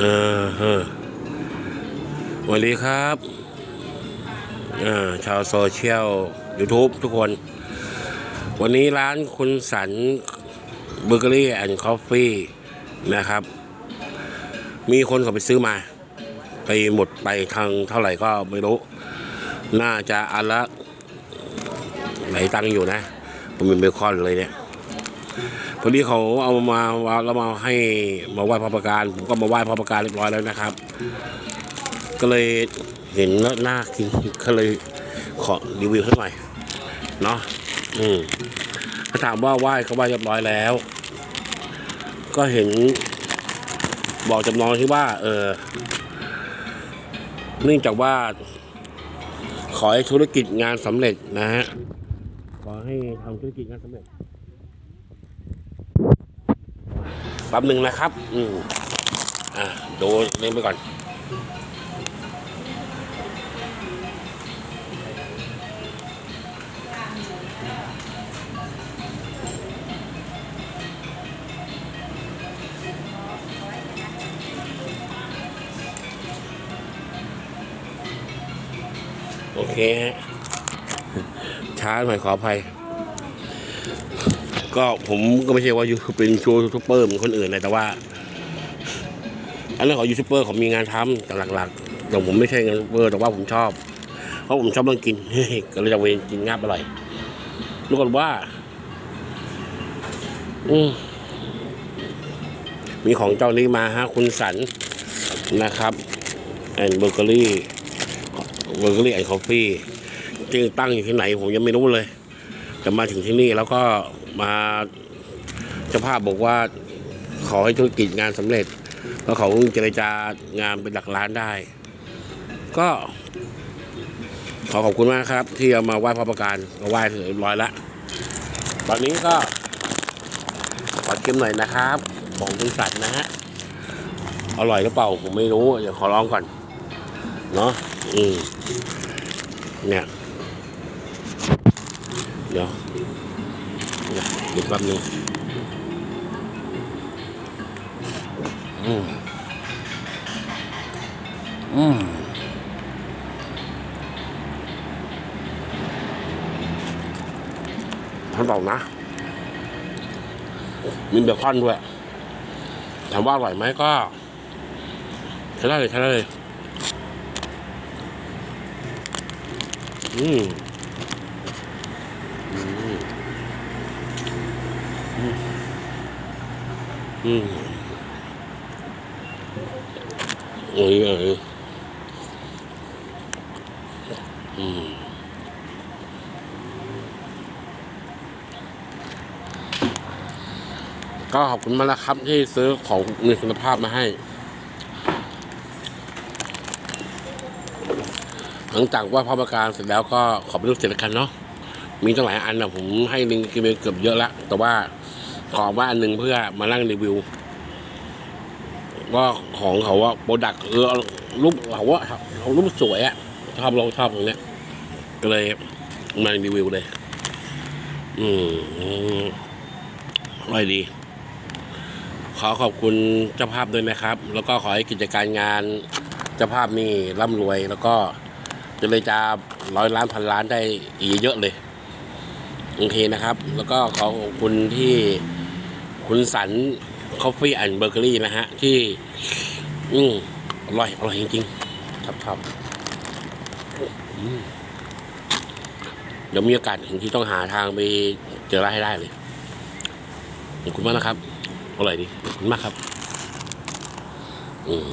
เออเออสวัสดีครับชาวโซเชียล YouTube ทุกคน วันนี้ร้านคุณสันเบเกอรี่แอนด์คอฟฟี่นะครับ มีคนเขาไปซื้อมา ไปหมดไปทางเท่าไหร่ก็ไม่รู้ น่าจะอันละไหลายตังอยู่นะ ผมเป็นเบคอนเลยเนี่ย พอดีเขาเอามาแล้วมาให้มาไหว้พระประการผมก็มาไหว้พระประการเรียบร้อยแล้วนะครับ ก็เลยเห็นแล้วน่ากินก็เลยขอรีวิวให้หน่อยเนาะอืมถ้าถามว่าไหว้ก็ไหว้เรียบร้อยแล้ว ก็เห็นบอกจำนองที่ว่า เออเนื่องจากว่า ขอให้ธุรกิจงานสำเร็จนะฮะขอให้ทำธุรกิจงานสำเร็จ แป๊บหนึ่งนะครับ อืมอ่าดูเล่นไปก่อน โอเคฮะช้าหน่อยขออภัย ก็ผมก็ไม่ใช่ว่ายูเป็นชูทูบเบอร์เหมือนคนอื่นเลยแต่ว่า อันนั้นของยูทูบเบอร์เขามีงานทำแต่หลักๆแต่ผมไม่ใช่งานยูทูบเบอร์แต่ว่าผมชอบ เพราะผมชอบเรื่องกินก็เลยจะไปกินงาบอร่อยรู้ก่อนว่า อืมมีของเจ้านี้มาฮะคุณสันนะครับแอนเบอร์เกอรี่เบอร์เกอรี่แอนคอฟฟี่จริงตั้งอยู่ที่ไหนผมยังไม่รู้เลย แต่มาถึงที่นี่แล้วก็มาเจ้าภาพบอกว่าขอให้ธุรกิจงานสำเร็จแล้วเขาเจรจางานเป็นหลักล้านได้ ก็ขอขอบคุณมากครับ ที่เอามาไหว้พระประการก็ไหว้ถึงเรียบร้อยแล้วตอนนี้ก็ขอชิมหน่อยนะครับของคุณสัตว์นะฮะอร่อยหรือเปล่าผมไม่รู้เดี๋ยวขอลองก่อน เนาะอืมเนี่ย เดี๋ยวเดี๋ยวอีกแป๊บนึงอืมอืมท่านบอกนะ มีเบคอนด้วย ถามว่าอร่อยไหมก็ใช้ได้เลยใช้ได้เลย อืม อืม อืม อืมโอ้ยเอ้ยอืมก็ขอบคุณมากนะครับที่ซื้อของมีคุณภาพมาให้ หลังจากว่าพระประการเสร็จแล้วก็ขอบคุณเสร็จแล้วกันเนาะมีตั้งหลายอันนะผมให้ลิงกินไปเกือบเยอะล้วแต่ว่า ขอว่านหนึ่งเพื่อมานั่งรีวิว ว่าของเขาว่าโปรดักเออรูปเขาว่าเขารูปสวยอะชอบเราชอบตรงเนี้ยก็เลยมารีวิวเลย อืมอร่อยดี ขอขอบคุณเจ้าภาพด้วยนะครับ แล้วก็ขอให้กิจการงานเจ้าภาพนี่ร่ำรวยแล้วก็จะเลยจะร้อยล้านพันล้านได้อีกเยอะเลย โอเคนะครับ แล้วก็ขอขอบคุณที่ คุณสันคอฟฟี่แอนด์เบเกอรี่นะฮะ ที่ อืมอร่อย อร่อยจริงๆครับครับเดี๋ยวมีโอกาสถึงที่ต้องหาทางไปเจอร้านให้ได้เลย ขอบคุณมากนะครับ อร่อยดี ขอบคุณมากครับ อืม